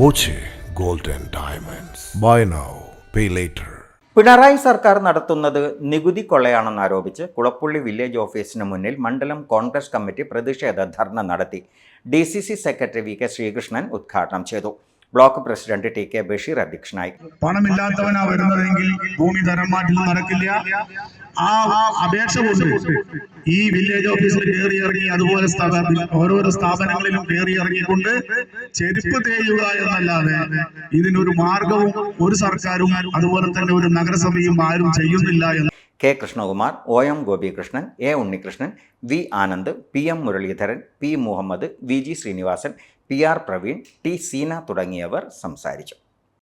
Boche golden diamonds. Buy now pay later Pinarayi സർക്കാർ നടത്തുന്നത് നികുതി കൊള്ളയാണെന്ന് കൊള്ളയാണെന്നാരോപിച്ച് കുളപ്പുള്ളി വില്ലേജ് ഓഫീസിന് മുന്നിൽ മണ്ഡലം കോൺഗ്രസ് കമ്മിറ്റി പ്രതിഷേധ ധർണ നടത്തി. D C C secretary V K Sreekrishnan ഉദ്ഘാടനം ചെയ്തു. Block president T K Basheer അധ്യക്ഷനായി. പണമില്ലാത്തവനാ വരുന്നതെങ്കിൽ ഭൂമി തരം മാറ്റം നടക്കില്ല. ആ അപേക്ഷ കൊണ്ട് ഈ വില്ലേജ് ഓഫീസിൽ കയറി ഇറങ്ങി അതുപോലെ ഓരോരോ സ്ഥാപനങ്ങളിലും കയറി ഇറങ്ങിക്കൊണ്ട് ചെരുപ്പ് തേയുക എന്നല്ലാതെ ഇതിനൊരു മാർഗവും ഒരു സർക്കാരും അതുപോലെ തന്നെ ഒരു നഗരസഭയും ആരും ചെയ്യുന്നില്ല എന്ന് K Krishnakumar O M Gopikrishnan A Unnikrishnan V Anand P M Muraleedharan P Muhammad V G Sreenivasan P R Praveen T Seena തുടങ്ങിയവർ സംസാരിച്ചു.